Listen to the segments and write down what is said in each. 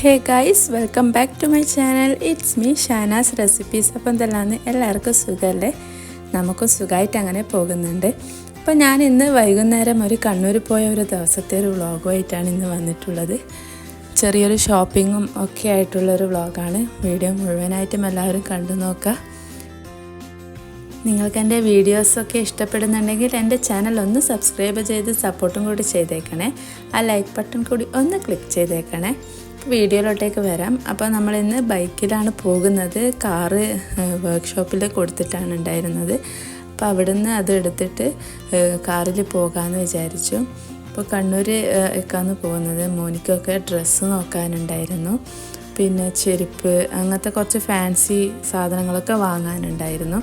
Hey guys welcome back to my channel it's me Shanas recipes അപ്പം എന്തെല്ലാന്ന് എല്ലാവർക്കും സുഖമല്ലേ നമുക്കും സുഖമായിട്ട് അങ്ങനെ പോകുന്നുണ്ട്. അപ്പോൾ ഞാൻ ഇന്ന് വൈകുന്നേരം ഒരു കണ്ണൂർ പോയ ഒരു ദിവസത്തെ ഒരു വ്ളോഗുമായിട്ടാണ് ഇന്ന് വന്നിട്ടുള്ളത്. ചെറിയൊരു ഷോപ്പിങ്ങും ഒക്കെ ആയിട്ടുള്ളൊരു വ്ളോഗാണ്. വീഡിയോ മുഴുവനായിട്ടും എല്ലാവരും കണ്ടു നോക്കുക നിങ്ങൾക്ക് എന്റെ വീഡിയോസൊക്കെ ഇഷ്ടപ്പെടുന്നുണ്ടെങ്കിൽ എന്റെ ചാനൽ ഒന്ന് സബ്സ്ക്രൈബ് ചെയ്ത് സപ്പോർട്ടും കൂടി ചെയ്തേക്കണേ. ആ ലൈക്ക് ബട്ടൺ കൂടി ഒന്ന് ക്ലിക്ക് ചെയ്തേക്കണേ. വീഡിയോയിലോട്ടേക്ക് വരാം. അപ്പോൾ നമ്മൾ ഇന്ന് ബൈക്കിലാണ് പോകുന്നത്. കാറ് വർക്ക്ഷോപ്പിൽ കൊടുത്തിട്ടാണ് ഉണ്ടായിരുന്നത്. അപ്പോൾ അവിടുന്ന് അത് എടുത്തിട്ട് കാറിൽ പോകാമെന്ന് വിചാരിച്ചു. അപ്പോൾ കണ്ണൂർ ഒക്കെയാണ് പോകുന്നത്. മോനിക്കൊക്കെ ഡ്രസ്സ് നോക്കാനുണ്ടായിരുന്നു. പിന്നെ ചെരുപ്പ് അങ്ങനത്തെ കുറച്ച് ഫാൻസി സാധനങ്ങളൊക്കെ വാങ്ങാനുണ്ടായിരുന്നു.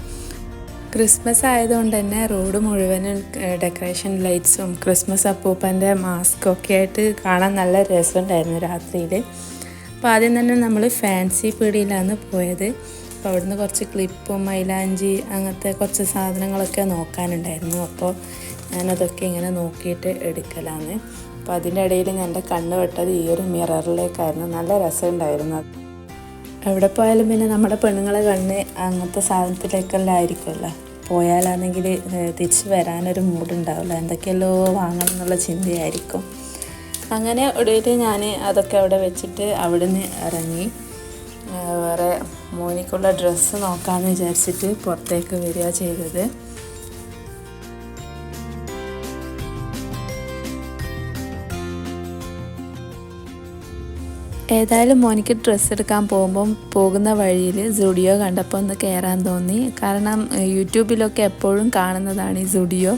ക്രിസ്മസ് ആയതുകൊണ്ട് തന്നെ റോഡ് മുഴുവനും ഡെക്കറേഷൻ ലൈറ്റ്സും ക്രിസ്മസ് അപ്പൂപ്പന്റെ മാസ്കും ഒക്കെ ആയിട്ട് കാണാൻ നല്ല രസമുണ്ടായിരുന്നു രാത്രിയിൽ അപ്പോൾ ആദ്യം തന്നെ നമ്മൾ ഫാൻസി പീടിയിലാണ് പോയത്. അപ്പോൾ അവിടുന്ന് കുറച്ച് ക്ലിപ്പും മൈലാഞ്ചി അങ്ങനത്തെ കുറച്ച് സാധനങ്ങളൊക്കെ നോക്കാനുണ്ടായിരുന്നു. അപ്പോൾ ഞാനതൊക്കെ ഇങ്ങനെ നോക്കിയിട്ട് എടുക്കലാണ്. അപ്പോൾ അതിന്റെ ഇടയിൽ എന്റെ കണ്ണ് വെട്ടത് ഈ ഒരു മിററിലേക്കായിരുന്നു നല്ല രസമുണ്ടായിരുന്നു എവിടെ പോയാലും പിന്നെ നമ്മുടെ പെണ്ണുങ്ങളെ കണ്ണ് അങ്ങനത്തെ സാധനത്തിലേക്കെല്ലാം ആയിരിക്കുമല്ലോ. പോയാലാണെങ്കിൽ തിരിച്ച് വരാനൊരു മൂഡുണ്ടാവില്ല. എന്തൊക്കെയല്ലോ വാങ്ങണം എന്നുള്ള ചിന്തയായിരിക്കും. അങ്ങനെ ഒടുവിൽ ഞാൻ അതൊക്കെ അവിടെ വെച്ചിട്ട് അവിടുന്ന് ഇറങ്ങി വേറെ മോനിക്കുള്ള ഡ്രസ്സ് നോക്കാമെന്ന് വിചാരിച്ചിട്ട് പുറത്തേക്ക് വരിക ചെയ്തത്. ഏതായാലും മോനിക്ക് ഡ്രസ്സ് എടുക്കാൻ പോകുമ്പം പോകുന്ന വഴിയിൽ സുഡിയോ കണ്ടപ്പോൾ ഒന്ന് കയറാൻ തോന്നി. കാരണം യൂട്യൂബിലൊക്കെ എപ്പോഴും കാണുന്നതാണ് ഈ സുഡിയോ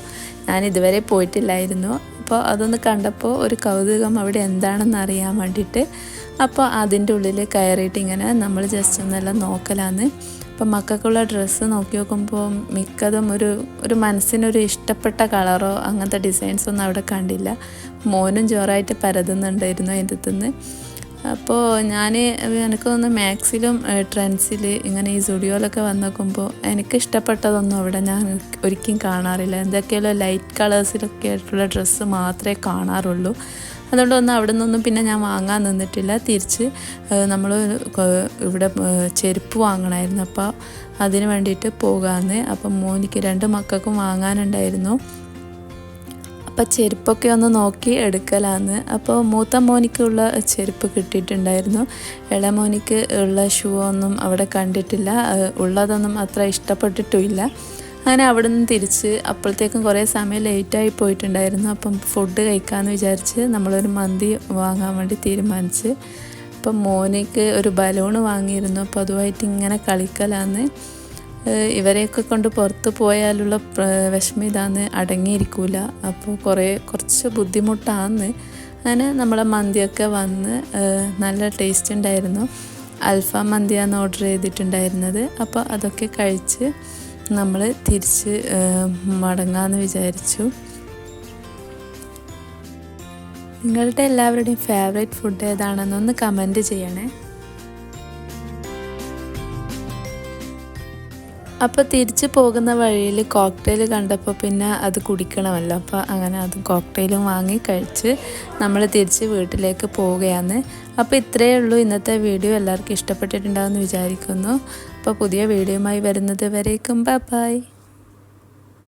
ഞാൻ ഇതുവരെ പോയിട്ടില്ലായിരുന്നു. അപ്പോൾ അതൊന്ന് കണ്ടപ്പോൾ ഒരു കൗതുകം അവിടെ എന്താണെന്ന് അറിയാൻ വേണ്ടിയിട്ട് അപ്പോൾ അതിന്റെ ഉള്ളിൽ കയറിയിട്ട് ഇങ്ങനെ നമ്മൾ ജസ്റ്റ് ഒന്നെല്ലാം നോക്കലാന്ന്. അപ്പം മക്കൾക്കുള്ള ഡ്രസ്സ് നോക്കി നോക്കുമ്പോൾ മിക്കതും ഒരു ഒരു മനസ്സിനൊരു ഇഷ്ടപ്പെട്ട കളറോ അങ്ങനത്തെ ഡിസൈൻസൊന്നും അവിടെ കണ്ടില്ല. മോനും ജോറായിട്ട് പരതുന്നുണ്ടായിരുന്നു അതിന്റെ അപ്പോൾ ഞാൻ എനിക്ക് തോന്നുന്നു മാക്സിലും ട്രെൻഡ്സിൽ ഇങ്ങനെ ഈ സ്റ്റുഡിയോയിലൊക്കെ വന്ന് നോക്കുമ്പോൾ എനിക്ക് ഇഷ്ടപ്പെട്ടതൊന്നും അവിടെ ഞാൻ ഒരിക്കലും കാണാറില്ല. എന്തൊക്കെയല്ലോ ലൈറ്റ് കളേഴ്സിലൊക്കെ ആയിട്ടുള്ള ഡ്രസ്സ് മാത്രമേ കാണാറുള്ളൂ. അതുകൊണ്ടൊന്നും അവിടെ നിന്നൊന്നും പിന്നെ ഞാൻ വാങ്ങാൻ നിന്നിട്ടില്ല. തിരിച്ച് നമ്മൾ ഇവിടെ ചെരുപ്പ് വാങ്ങണമായിരുന്നു അപ്പോൾ അതിന് വേണ്ടിയിട്ട് പോകാമെന്ന് അപ്പം മോനിക്ക് രണ്ട് മക്കൾക്കും വാങ്ങാനുണ്ടായിരുന്നു. അപ്പം ചെരുപ്പൊക്കെ ഒന്ന് നോക്കി എടുക്കലാന്ന്. അപ്പോൾ മൂത്ത മോനിക്കുള്ള ചെരുപ്പ് കിട്ടിയിട്ടുണ്ടായിരുന്നു. ഇളമോനിക്ക് ഉള്ള ഷൂ ഒന്നും അവിടെ കണ്ടിട്ടില്ല. ഉള്ളതൊന്നും അത്ര ഇഷ്ടപ്പെട്ടിട്ടുമില്ല. അങ്ങനെ അവിടെ നിന്ന് തിരിച്ച് അപ്പോഴത്തേക്കും കുറേ സമയം ലേറ്റായി പോയിട്ടുണ്ടായിരുന്നു. അപ്പം ഫുഡ് കഴിക്കാമെന്ന് വിചാരിച്ച് നമ്മളൊരു മന്തി വാങ്ങാൻ വേണ്ടി തീരുമാനിച്ച്. അപ്പം മോനിക്ക് ഒരു ബലൂൺ വാങ്ങിയിരുന്നു. അപ്പോൾ അതുമായിട്ട് ഇങ്ങനെ കളിക്കലാന്ന്. ഇവരെയൊക്കെ കൊണ്ട് പുറത്ത് പോയാലുള്ള വിഷമം ഇതാന്ന് അടങ്ങിയിരിക്കൂല. അപ്പോൾ കുറേ കുറച്ച് ബുദ്ധിമുട്ടാന്ന്. അങ്ങനെ നമ്മളെ മന്തിയൊക്കെ വന്ന് നല്ല ടേസ്റ്റ് ഉണ്ടായിരുന്നു. അൽഫാം മന്തിയാണ് ഓർഡർ ചെയ്തിട്ടുണ്ടായിരുന്നത്. അപ്പോൾ അതൊക്കെ കഴിച്ച് നമ്മൾ തിരിച്ച് മടങ്ങാമെന്ന് വിചാരിച്ചു. നിങ്ങളുടെ എല്ലാവരുടെയും ഫേവറേറ്റ് ഫുഡ് ഏതാണെന്നൊന്ന് കമന്റ് ചെയ്യണേ. അപ്പോൾ തിരിച്ചു പോകുന്ന വഴിയിൽ കോക്ടെയിൽ കണ്ടപ്പോൾ പിന്നെ അത് കുടിക്കണമല്ലോ. അപ്പോൾ അങ്ങനെ അത് കോക്ടെയിലും വാങ്ങി കഴിച്ച് നമ്മൾ തിരിച്ച് വീട്ടിലേക്ക് പോവുകയാണ്. അപ്പോൾ ഇത്രയേ ഉള്ളൂ ഇന്നത്തെ വീഡിയോ. എല്ലാവർക്കും ഇഷ്ടപ്പെട്ടിട്ടുണ്ടാകുമെന്ന് വിചാരിക്കുന്നു. അപ്പോൾ പുതിയ വീഡിയോയുമായി വരുന്നത് വരേക്കും. ബൈ